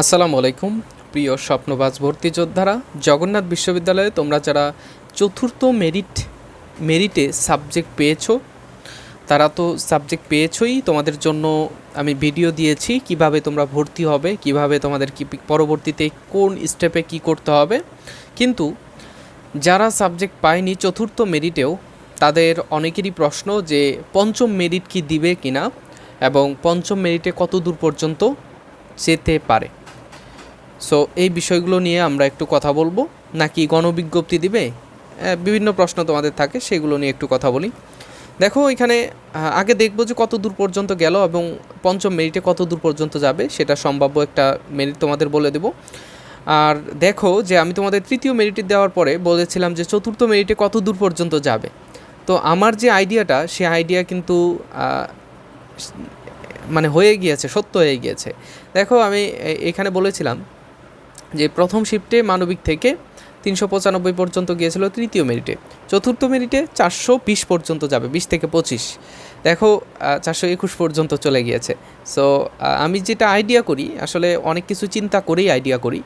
আসসালামু আলাইকুম। প্রিয় স্বপ্নবাজ ভর্তি যোদ্ধারা, জগন্নাথ বিশ্ববিদ্যালয়ে তোমরা যারা চতুর্থ মেরিট, মেরিটে সাবজেক্ট পেয়েছ, তারা তো সাবজেক্ট পেয়েছই। তোমাদের জন্য আমি ভিডিও দিয়েছি কীভাবে তোমরা ভর্তি হবে, কীভাবে তোমাদের কি পরবর্তীতে কোন স্টেপে কি করতে হবে। কিন্তু যারা সাবজেক্ট পায়নি চতুর্থ মেরিটেও, তাদের অনেকেরই প্রশ্ন যে পঞ্চম মেরিট কি দিবে কিনা এবং পঞ্চম মেরিটে কত দূর পর্যন্ত যেতে পারে। সো এই বিষয়গুলো নিয়ে আমরা একটু কথা বলব। নাকি গণবিজ্ঞপ্তি দিবে? বিভিন্ন প্রশ্ন তোমাদের থাকে, সেগুলো নিয়ে একটু কথা বলি। দেখো, এখানে আগে দেখব যে কত দূর পর্যন্ত গেল এবং পঞ্চম মেরিটে কত দূর পর্যন্ত যাবে, সেটা সম্ভাব্য একটা মেরিট তোমাদের বলে দেবো। আর দেখো যে আমি তোমাদের তৃতীয় মেরিটে দেওয়ার পরে বলেছিলাম যে চতুর্থ মেরিটে কত দূর পর্যন্ত যাবে। তো আমার যে আইডিয়াটা, সে আইডিয়া কিন্তু মানে হয়ে গিয়েছে, সত্য হয়ে গিয়েছে। দেখো আমি এখানে বলেছিলাম যে প্রথম শিফটে মানবিক থেকে তিনশো পঁচানব্বই পর্যন্ত গিয়েছিল তৃতীয় মেরিটে চতুর্থ মেরিটে চারশো বিশ পর্যন্ত যাবে, বিশ থেকে পঁচিশ। দেখো চারশো একুশ পর্যন্ত চলে গিয়েছে। সো আমি যেটা আইডিয়া করি, আসলে অনেক কিছু চিন্তা করেই আইডিয়া করি।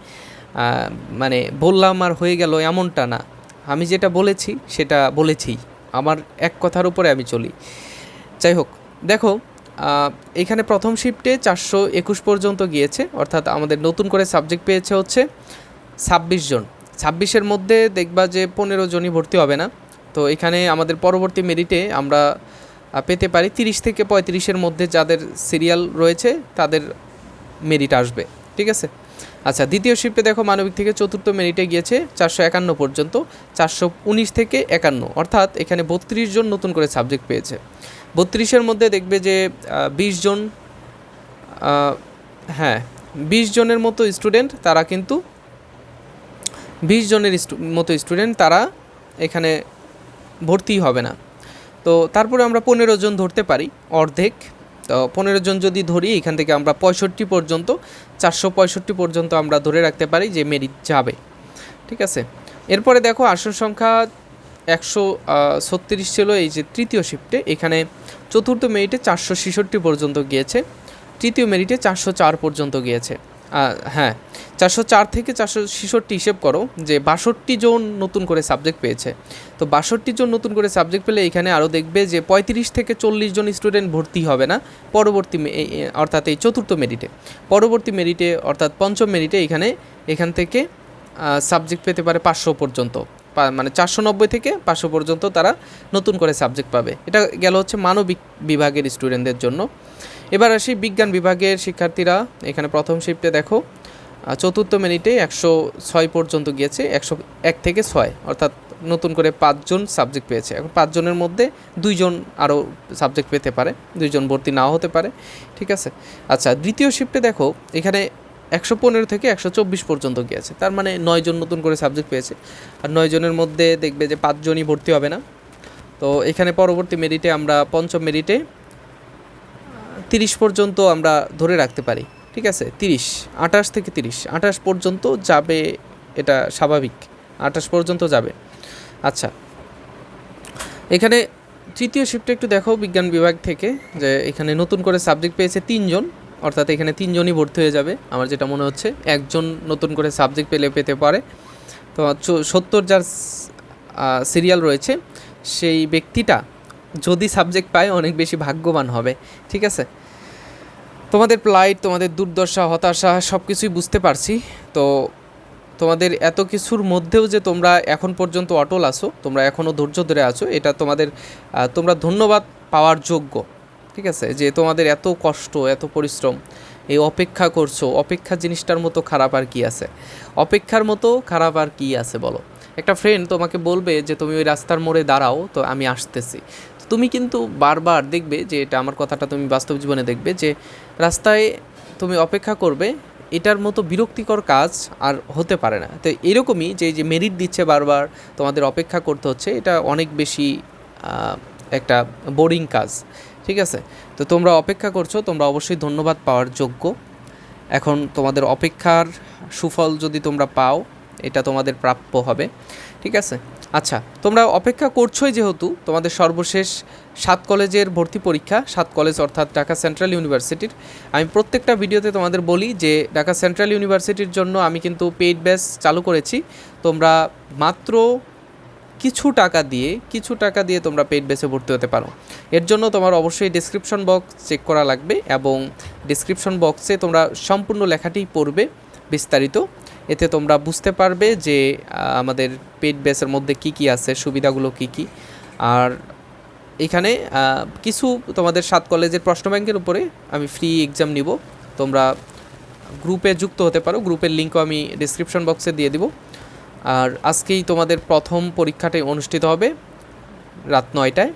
মানে বললাম আর হয়ে গেল এমনটা না। আমি যেটা বলেছি, সেটা বলেছি। আমার এক কথার উপরে আমি চলি। যাই হোক, দেখো এখানে প্রথম শিফটে চারশো একুশ পর্যন্ত গিয়েছে, অর্থাৎ আমাদের নতুন করে সাবজেক্ট পেয়েছে হচ্ছে ছাব্বিশ জন। ছাব্বিশের মধ্যে দেখবা যে পনেরো জনই ভর্তি হবে না। তো এখানে আমাদের পরবর্তী মেরিটে আমরা পেতে পারি তিরিশ থেকে পঁয়ত্রিশের মধ্যে যাদের সিরিয়াল রয়েছে, তাদের মেরিট আসবে। ঠিক আছে? আচ্ছা দ্বিতীয় শিফটে দেখো মানবিক থেকে চতুর্থ মেরিটে গিয়েছে চারশো একান্ন পর্যন্ত, চারশো উনিশ থেকে একান্ন। অর্থাৎ এখানে বত্রিশ জন নতুন করে সাবজেক্ট পেয়েছে। বত্রিশের মধ্যে দেখবে যে বিশ জন হ্যাঁ বিশ জনের মতো স্টুডেন্ট তারা কিন্তু, বিশ জনের মতো স্টুডেন্ট তারা এখানে ভর্তি হবে না। তো তারপরে আমরা পনেরো জন ধরতে পারি, অর্ধেক। তো পনেরো জন যদি ধরি, এখান থেকে আমরা পঁয়ষট্টি পর্যন্ত, চারশো পঁয়ষট্টি পর্যন্ত আমরা ধরে রাখতে পারি যে মেরিট যাবে। ঠিক আছে? এরপরে দেখো, আসন সংখ্যা একশো ছত্রিশ ছিল এই যে তৃতীয় শিফটে এখানে চতুর্থ মেরিটে চারশো ছেষট্টি পর্যন্ত গিয়েছে, তৃতীয় মেরিটে চারশো চার পর্যন্ত গিয়েছে। হ্যাঁ চারশো চার থেকে চারশো ছেষট্টি হিসেব করো যে বাষট্টি জন নতুন করে সাবজেক্ট পেয়েছে। তো বাষট্টি জন নতুন করে সাবজেক্ট পেলে এখানে আরও দেখবে যে পঁয়ত্রিশ থেকে চল্লিশ জন স্টুডেন্ট ভর্তি হবে না। পরবর্তী অর্থাৎ এই চতুর্থ মেরিটে পরবর্তী মেরিটে অর্থাৎ পঞ্চম মেরিটে এখানে, এখান থেকে সাবজেক্ট পেতে পারে পাঁচশো পর্যন্ত। মানে চারশো নব্বই থেকে পাঁচশো পর্যন্ত তারা নতুন করে সাবজেক্ট পাবে। এটা গেল হচ্ছে মানবিক বিভাগের স্টুডেন্টদের জন্য। এবার আসি বিজ্ঞান বিভাগের শিক্ষার্থীরা, এখানে প্রথম শিফটে দেখো। চতুর্থ মিনিটে একশো ছয় পর্যন্ত গিয়েছে, একশো এক থেকে ছয়, অর্থাৎ নতুন করে পাঁচজন সাবজেক্ট পেয়েছে। এখন পাঁচজনের মধ্যে দুইজন আরও সাবজেক্ট পেতে পারে, দুইজন ভর্তি নাও হতে পারে, ঠিক আছে? আচ্ছা দ্বিতীয় শিফটে দেখো, এখানে একশো পনেরো থেকে একশো চব্বিশ পর্যন্ত গিয়েছে, তার মানে নয়জন নতুন করে সাবজেক্ট পেয়েছে। আর নয়জনের মধ্যে দেখবে যে পাঁচজনই ভর্তি হবে না। তো এখানে পরবর্তী মেরিটে আমরা পঞ্চম মেরিটে তিরিশ পর্যন্ত আমরা ধরে রাখতে পারি, ঠিক আছে? তিরিশ, আঠাশ থেকে তিরিশ, আঠাশ পর্যন্ত যাবে এটা স্বাভাবিক, আঠাশ পর্যন্ত যাবে। আচ্ছা এখানে তৃতীয় শিফটে একটু দেখো বিজ্ঞান বিভাগ থেকে, যে এখানে নতুন করে সাবজেক্ট পেয়েছে তিনজন, অর্থাৎ এখানে তিনজনই ভর্তি হয়ে যাবে। আমার যেটা মনে হচ্ছে, একজন নতুন করে সাবজেক্ট পেলে পেতে পারে। তো সত্তর যার সিরিয়াল রয়েছে, সেই ব্যক্তিটা যদি সাবজেক্ট পায়, অনেক বেশি ভাগ্যবান হবে, ঠিক আছে? তোমাদের প্লাইট তোমাদের দুর্দশা, হতাশা সব কিছুই বুঝতে পারছি। তো তোমাদের এত কিছুর মধ্যেও যে তোমরা এখন পর্যন্ত অটল আছো, তোমরা এখনও ধৈর্য ধরে আছো, এটা তোমাদের তোমরা ধন্যবাদ পাওয়ার যোগ্য। ঠিক আছে? যে তোমাদের এত কষ্ট, এত পরিশ্রম, এই অপেক্ষা করছ, অপেক্ষা জিনিসটার মতো খারাপ আর কি আছে? অপেক্ষার মতো খারাপ আর কি আছে বলো? একটা ফ্রেন্ড তোমাকে বলবে যে, তুমি ওই রাস্তার মোড়ে দাঁড়াও, তো আমি আসতেছি। তুমি কিন্তু বারবার দেখবে যে এটা আমার কথাটা তুমি বাস্তব জীবনে দেখবে যে রাস্তায় তুমি অপেক্ষা করবে, এটার মতো বিরক্তিকর কাজ আর হতে পারে না। তো এরকমই যে যে মেরিট দিচ্ছে বারবার, তোমাদের অপেক্ষা করতে হচ্ছে, এটা অনেক বেশি একটা বোরিং কাজ। ঠিক আছে? তো তোমরা অপেক্ষা করছ, তোমরা অবশ্যই ধন্যবাদ পাওয়ার যোগ্য। এখন তোমাদের অপেক্ষার সুফল যদি তোমরা পাও, এটা তোমাদের প্রাপ্য হবে। ঠিক আছে? আচ্ছা তোমরা অপেক্ষা করছোই যেহেতু, তোমাদের সর্বশেষ সাত কলেজের ভর্তি পরীক্ষা, সাত কলেজ অর্থাৎ ঢাকা সেন্ট্রাল ইউনিভার্সিটির। আমি প্রত্যেকটা ভিডিওতে তোমাদের বলি যে, ঢাকা সেন্ট্রাল ইউনিভার্সিটির জন্য আমি কিন্তু পেইড ব্যাচ চালু করেছি। তোমরা মাত্র কিছু টাকা দিয়ে, কিছু টাকা দিয়ে তোমরা পেইড বেসে ভর্তি হতে পারো। এর জন্য তোমার অবশ্যই ডিসক্রিপশন বক্স চেক করা লাগবে এবং ডিসক্রিপশন বক্সে তোমরা সম্পূর্ণ লেখাটি পড়বে বিস্তারিত। এতে তোমরা বুঝতে পারবে যে আমাদের পেড বেসের মধ্যে কি কি আছে, সুবিধাগুলো কি কি। আর এখানে কিছু তোমাদের সাত কলেজের প্রশ্ন ব্যাংকের উপরে আমি ফ্রি এক্সাম নিব। তোমরা গ্রুপে যুক্ত হতে পারো। গ্রুপের লিঙ্কও আমি ডিসক্রিপশন বক্সে দিয়ে দিব। আর আজকেই তোমাদের প্রথম পরীক্ষাটাই অনুষ্ঠিত হবে রাত নয়টায়।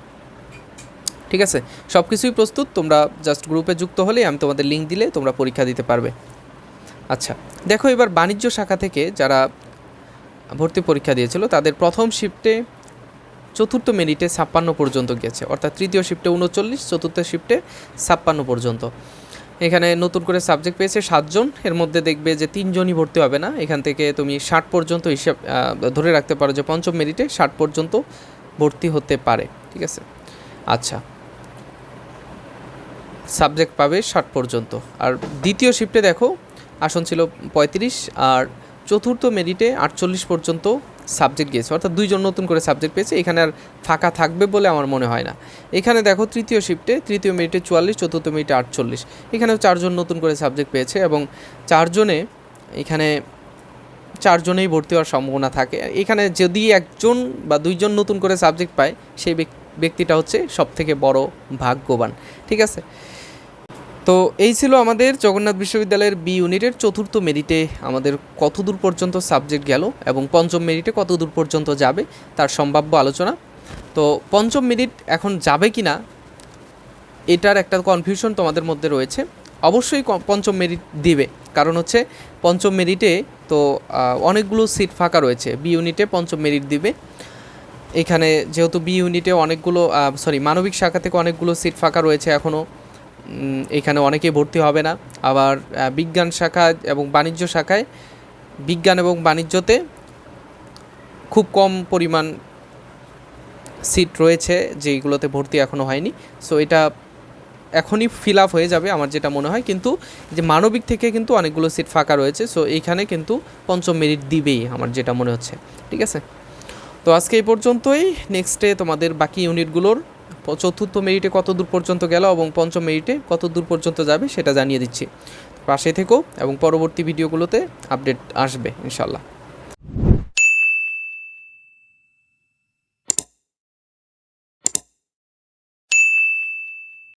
ঠিক আছে? সব কিছুই প্রস্তুত। তোমরা জাস্ট গ্রুপে যুক্ত হলে আমি তোমাদের লিঙ্ক দিলে তোমরা পরীক্ষা দিতে পারবে। আচ্ছা দেখো এবার বাণিজ্য শাখা থেকে যারা ভর্তি পরীক্ষা দিয়েছিল, তাদের প্রথম শিফটে চতুর্থ মিনিটে ছাপ্পান্ন পর্যন্ত গেছে অর্থাৎ তৃতীয় শিফটে উনচল্লিশ, চতুর্থ শিফটে ছাপ্পান্ন পর্যন্ত। এখানে নতুন করে সাবজেক্ট পেয়েছে সাতজন এর মধ্যে দেখবে যে তিনজনই ভর্তি হবে না, এখান থেকে তুমি ষাট পর্যন্ত হিসাব ধরে রাখতে পারো যে পঞ্চম মেরিটে ষাট পর্যন্ত ভর্তি হতে পারে, ঠিক আছে? আচ্ছা সাবজেক্ট পাবে ষাট পর্যন্ত। আর দ্বিতীয় শিফটে দেখো আসন ছিল পঁয়ত্রিশ আর চতুর্থ মেরিটে আটচল্লিশ পর্যন্ত সাবজেক্ট গিয়েছে। অর্থাৎ দুইজন নতুন করে সাবজেক্ট পেয়েছে। এখানে আর ফাঁকা থাকবে বলে আমার মনে হয় না। এখানে দেখো তৃতীয় শিফটে তৃতীয় মিনিটে চুয়াল্লিশ, চতুর্থ মিনিটে আটচল্লিশ। এখানেও চারজন নতুন করে সাবজেক্ট পেয়েছে এবং চারজনে এখানে চারজনেই ভর্তি হওয়ার সম্ভাবনা থাকে। এখানে যদি একজন বা দুইজন নতুন করে সাবজেক্ট পায়, সেই ব্যক- ব্যক্তিটা হচ্ছে সবথেকে বড় ভাগ্যবান। ঠিক আছে? তো এই ছিল আমাদের জগন্নাথ বিশ্ববিদ্যালয়ের বি ইউনিটের চতুর্থ মেরিটে আমাদের কত দূর পর্যন্ত সাবজেক্ট গেল এবং পঞ্চম মেরিটে কত দূর পর্যন্ত যাবে তার সম্ভাব্য আলোচনা। তো পঞ্চম মেরিট এখন যাবে কি না এটার একটা কনফিউশন তোমাদের মধ্যে রয়েছে। অবশ্যই পঞ্চম মেরিট দিবে। কারণ হচ্ছে পঞ্চম মেরিটে তো অনেকগুলো সিট ফাঁকা রয়েছে। বি ইউনিটে পঞ্চম মেরিট দিবে। এখানে যেহেতু বি ইউনিটে অনেকগুলো সরি মানবিক শাখা থেকে অনেকগুলো সিট ফাঁকা রয়েছে এখনও এখানে অনেকে ভর্তি হবে না। আবার বিজ্ঞান শাখা এবং বাণিজ্য শাখায় বিজ্ঞান এবং বাণিজ্যতে খুব কম পরিমাণ সিট রয়েছে যেগুলোতে ভর্তি এখনও হয়নি। সো এটা এখনই ফিল আপ হয়ে যাবে আমার যেটা মনে হয়। কিন্তু যে মানবিক থেকে কিন্তু অনেকগুলো সিট ফাঁকা রয়েছে। সো এইখানে কিন্তু পঞ্চম মেরিট দিবেই আমার যেটা মনে হচ্ছে। ঠিক আছে? তো আজকে এই পর্যন্তই। নেক্সটে তোমাদের বাকি ইউনিটগুলোর চতুর্থ মেরিটে কত দূর পর্যন্ত গেল এবং পঞ্চম মেরিটে কত দূর পর্যন্ত যাবে সেটা জানিয়ে দিচ্ছি। পাশে থেকো এবং পরবর্তী ভিডিওগুলোতে আপডেট আসবে ইনশাল্লাহ